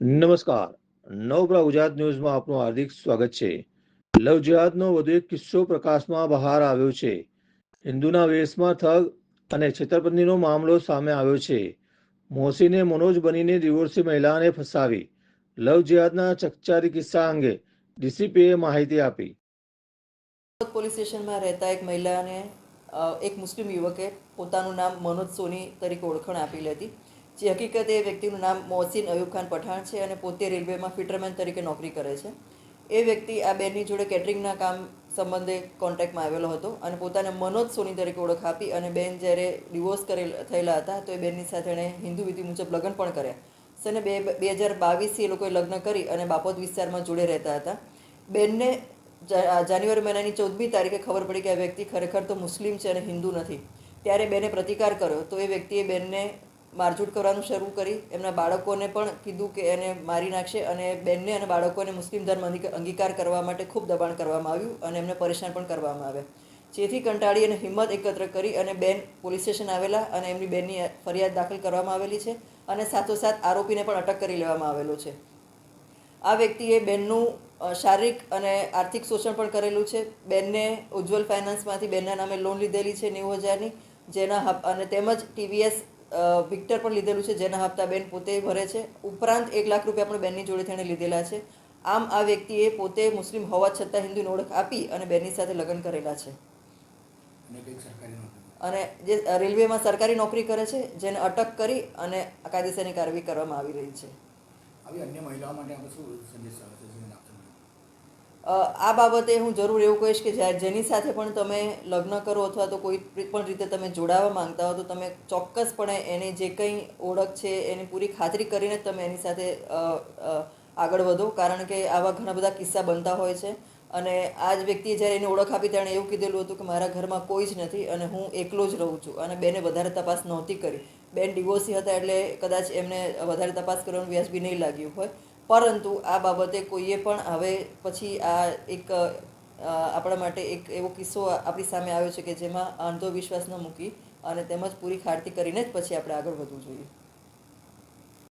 નમસ્કાર. નવપ્રા ગુજરાત ન્યૂઝમાં આપનું હાર્દિક સ્વાગત છે. લવ જિહાદનો વધુ એક કિસ્સો પ્રકાશમાં બહાર આવ્યો છે. હિન્દુના વેશમાં થગ અને છેતરપિંડીનો મામલો સામે આવ્યો છે. મોસીને મનોજ બનીને ડિવોર્સી મહિલાને ફસાવી. લવ જિહાદના ચકચારી કિસ્સા અંગે ડીસીપીએ માહિતી આપી. પોલીસ સ્ટેશનમાં રહેતા એક મહિલાને એક મુસ્લિમ યુવકે પોતાનું નામ મનોજ સોની તરીકે ઓળખાણ આપેલી હતી જે હકીકત એ વ્યક્તિનું નામ મોહસિન અયુબ ખાન પઠાણ છે અને પોતે રેલવેમાં ફિટરમેન તરીકે નોકરી કરે છે. એ વ્યક્તિ આ બેનની જોડે કેટરિંગના કામ સંબંધે કોન્ટેક્ટમાં આવેલો હતો અને પોતાને મનોજ સોની તરીકે ઓળખ આપી અને બેન જ્યારે ડિવોર્સ કરેલ થયેલા હતા તો એ બેનની સાથે એણે હિન્દુ વિધિ મુજબ લગ્ન પણ કર્યા. સને બે બે હજાર બાવીસથી એ લોકોએ લગ્ન કરી અને બાપોદ વિસ્તારમાં જોડે રહેતા હતા. બેનને જાન્યુઆરી મહિનાની ચૌદમી તારીખે ખબર પડી કે આ વ્યક્તિ ખરેખર તો મુસ્લિમ છે અને હિન્દુ નથી. ત્યારે બેને પ્રતિકાર કર્યો તો એ વ્યક્તિએ બેનને મારઝૂડ કરવાનું શરૂ કરી. એમના બાળકોને પણ કીધું કે એને મારી નાખશે અને બેનને અને બાળકોને મુસ્લિમ ધર્મ અંગી- અંગીકાર કરવા માટે ખૂબ દબાણ કરવામાં આવ્યું અને એમને પરેશાન પણ કરવામાં આવ્યા. જેથી કંટાળી અને હિંમત એકત્ર કરી અને બેન પોલીસ સ્ટેશન આવેલા અને એમની બેનની ફરિયાદ દાખલ કરવામાં આવેલી છે અને સાથોસાથ આરોપીને પણ અટક કરી લેવામાં આવેલો છે. આ વ્યક્તિએ બેનનું શારીરિક અને આર્થિક શોષણ પણ કરેલું છે. બેનને ઉજ્જવલ ફાઇનાન્સમાંથી બેનના નામે લોન લીધેલી છે નેવું હજારની, જેના અને તેમજ ટીવીએસ વિક્ટર પણ લીધેલું છે જેના હપ્તા બેન પોતે ભરે છે. ઉપરાંત એક લાખ રૂપિયા પણ બેનની જોડે તેણે લીધેલા છે. આમ આ વ્યક્તિએ પોતે મુસ્લિમ હોવા છતાં હિન્દુની ઓળખ આપી અને બેનની સાથે લગ્ન કરેલા છે. અને જે રેલવેમાં સરકારી નોકરી કરે છે જેને અટક કરી અને કાયદેસરની કાર્યવાહી કરવામાં આવી રહી છે. આવી અન્ય મહિલાઓ માટે આપણે શું સંદેશ આવે છે જેને આપશો અ, આ બાબતે હું જરૂર એવું કહીશ કે જ્યારે જેની સાથે પણ તમે લગ્ન કરો અથવા તો કોઈ પણ રીતે તમે જોડાવા માંગતા હો તો તમે ચોક્કસપણે એની જે કંઈ ઓળખ છે એની પૂરી ખાતરી કરીને જ તમે એની સાથે આગળ વધો. કારણ કે આવા ઘણા બધા કિસ્સા બનતા હોય છે. અને આ જ વ્યક્તિએ જ્યારે એની ઓળખ આપી તેણે એવું કીધેલું હતું કે મારા ઘરમાં કોઈ જ નથી અને હું એકલો જ રહું છું. અને બેને વધારે તપાસ નહોતી કરી. બેન ડિવોર્સી હતા એટલે કદાચ એમને વધારે તપાસ કરવાનું વ્યાજબી નહીં લાગ્યું હોય. પરંતુ આ બાબતે કોઈએ પણ હવે પછી આ એક આપણા માટે એક એવો કિસ્સો આપણી સામે આવ્યો છે કે જેમાં અંધો વિશ્વાસ ન મૂકી અને તેમજ પૂરી ખાતરી કરીને જ પછી આપણે આગળ વધવું જોઈએ.